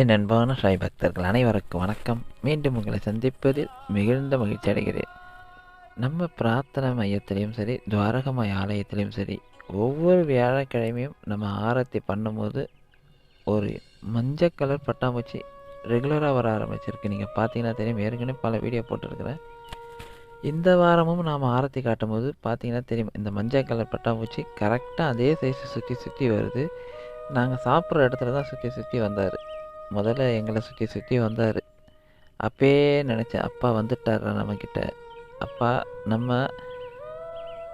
என் அன்பான சாய் பக்தர்கள் அனைவருக்கும் வணக்கம். மீண்டும் உங்களை சந்திப்பதில் மிகுந்த மகிழ்ச்சி அடைகிறேன். நம்ம பிரார்த்தனை மையத்திலையும் சரி துவாரகமாய் ஆலயத்திலையும் சரி ஒவ்வொரு வியாழக்கிழமையும் நம்ம ஆரத்தி பண்ணும்போது ஒரு மஞ்சள் கலர் பட்டாம்பூச்சி ரெகுலராக வர ஆரம்பிச்சிருக்கு. நீங்கள் பார்த்தீங்கன்னா தெரியும் ஏற்கனவே பல வீடியோ போட்டிருக்கிறேன். இந்த வாரமும் நாம் ஆரத்தி காட்டும்போது பார்த்தீங்கன்னா தெரியும் இந்த மஞ்சள் கலர் பட்டாம்பூச்சி கரெக்டாக அதே சைஸை சுற்றி சுற்றி வருது. நாங்கள் சாப்பிட்ற இடத்துல தான் சுற்றி சுற்றி வந்தார். முதல்ல எங்களை சுற்றி சுற்றி வந்தார். அப்பயே நினச்சேன் அப்பா வந்துட்டார் நம்மக்கிட்ட அப்பா நம்ம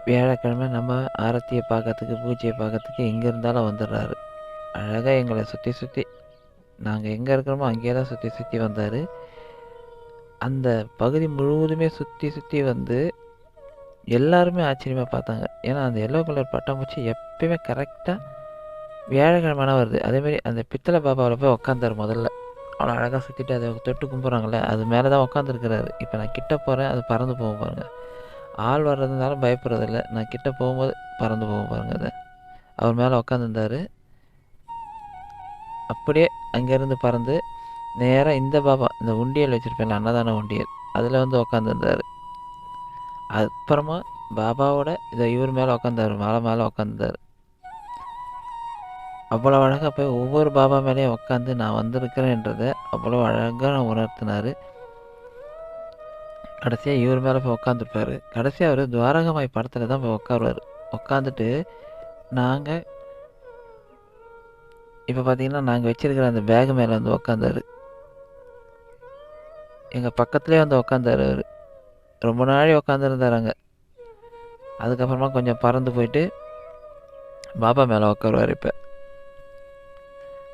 வியாழக்கிழமை நம்ம ஆரத்தியை பார்க்கறதுக்கு பூஜையை பார்க்கறதுக்கு எங்கே இருந்தாலும் வந்துடுறாரு. அழகாக எங்களை சுற்றி சுற்றி நாங்கள் எங்கே இருக்கிறோமோ அங்கேயே தான் சுற்றி சுற்றி வந்தார். அந்த பகுதி முழுவதுமே சுற்றி சுற்றி வந்து எல்லாருமே ஆச்சரியமாக பார்த்தாங்க. ஏன்னா அந்த எல்லோ கலர் பட்டாம்பூச்சி எப்பயுமே கரெக்டாக வியாழக்கிழமை வருது. அதேமாரி அந்த பித்தளை பாபாவில் போய் உட்காந்தாரு முதல்ல. அவ்வளோ அழகாக சுற்றிட்டு அதை தொட்டு கும்பிட்றாங்களே அது மேலே தான் உட்காந்துருக்கிறாரு இப்போ நான் கிட்ட போகிறேன் அது பறந்து போகும் பாருங்கள் ஆள் வர்றதுனால பயப்படுறதில்ல. நான் கிட்ட போகும்போது பறந்து போகும் பாருங்கள் அதை. அவர் மேலே உட்காந்துருந்தார் அப்படியே அங்கேருந்து பறந்து நேராக இந்த பாபா இந்த உண்டியல் வச்சுருப்பேன் அன்னதான உண்டியல் அதில் வந்து உக்காந்துருந்தார். அப்புறமா பாபாவோட இதை இவர் மேலே உட்காந்தாரு மலை மேலே உட்காந்துருந்தார் அவ்வளோ அழகாக போய் ஒவ்வொரு பாபா மேலேயும் உட்காந்து நான் வந்திருக்கிறேன்றதை அவ்வளோ அழகாக நான் உணர்த்தினார். கடைசியாக இவர் மேலே போய் உட்காந்துருப்பார் கடைசியாக அவர் துவாரகமாய் படத்தில் தான் போய் உட்காருவார் உட்காந்துட்டு நாங்கள் இப்போ பார்த்தீங்கன்னா நாங்கள் வச்சிருக்கிற அந்த பேக் மேலே வந்து உக்காந்தார். எங்கள் பக்கத்துலேயே வந்து உட்காந்தாரு அவர். ரொம்ப நாளே உட்காந்துருந்தார் அங்கே. அதுக்கப்புறமா கொஞ்சம் பறந்து போயிட்டு பாபா மேலே உட்காருவார் இப்போ.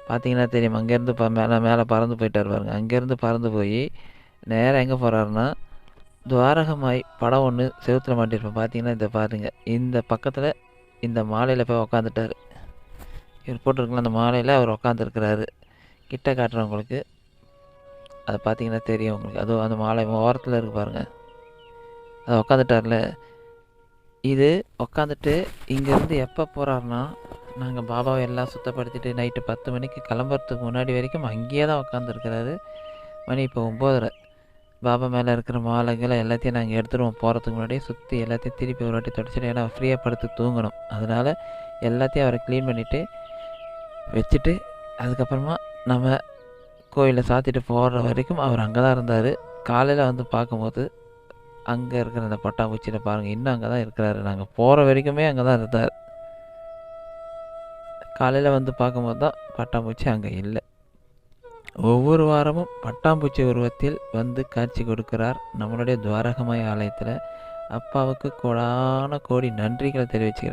பார்த்தீங்கன்னா தெரியும் அங்கேருந்து ப மேலே மேலே பறந்து போயிட்டார் பாருங்க. அங்கேருந்து பறந்து போய் நேராக எங்கே போகிறாருன்னா துவாரகமாய் படம் ஒன்று செவத்தில் மாட்டியிருப்பேன். பார்த்தீங்கன்னா இதை பாருங்கள் இந்த பக்கத்தில் இந்த மாலையில் போய் உக்காந்துட்டார். இவர் போட்டிருக்கலாம் அந்த மாலையில் அவர் உக்காந்துருக்கிறாரு. கிட்ட காட்டுறவங்களுக்கு அதை பார்த்தீங்கன்னா தெரியும் உங்களுக்கு. அதுவும் அந்த மாலை ஓரத்தில் இருக்கு பாருங்கள் அதை உக்காந்துட்டார்ல. இது உக்காந்துட்டு இங்கேருந்து எப்போ போகிறாருன்னா நாங்கள் பாபாவை எல்லாம் சுத்தப்படுத்திட்டு நைட்டு பத்து மணிக்கு கிளம்புறதுக்கு முன்னாடி வரைக்கும் அங்கேயே தான் உட்காந்துருக்கிறாரு மணி இப்போ ஒம்போதரை. பாபா மேலே இருக்கிற மாலைகளை எல்லாத்தையும் நாங்கள் எடுத்துருவோம் போகிறதுக்கு முன்னாடியே சுற்றி எல்லாத்தையும் திருப்பி ஒரு வாட்டி தொடச்சிட்டு ஏன்னா ஃப்ரீயாக படுத்து தூங்கணும். அதனால் எல்லாத்தையும் அவரை க்ளீன் பண்ணிவிட்டு வச்சுட்டு அதுக்கப்புறமா நம்ம கோயிலை சாத்திட்டு போகிற வரைக்கும் அவர் அங்கே தான் இருந்தார். காலையில் வந்து பார்க்கும்போது அங்கே இருக்கிற அந்த பட்டாம்பூச்சியில் பாருங்கள் இன்னும் அங்கே தான் இருக்கிறாரு. நாங்கள் போகிற வரைக்குமே அங்கே தான் இருந்தார். காலையில் வந்து பார்க்கும்போது தான் பட்டாம்பூச்சி அங்கே இல்லை. ஒவ்வொரு வாரமும் பட்டாம்பூச்சி உருவத்தில் வந்து காட்சி கொடுக்கிறார் நம்மளுடைய துவாரகமய ஆலயத்தில். அப்பாவுக்கு கோடான கோடி நன்றிகளை தெரிவிச்சுக்கிறேன்.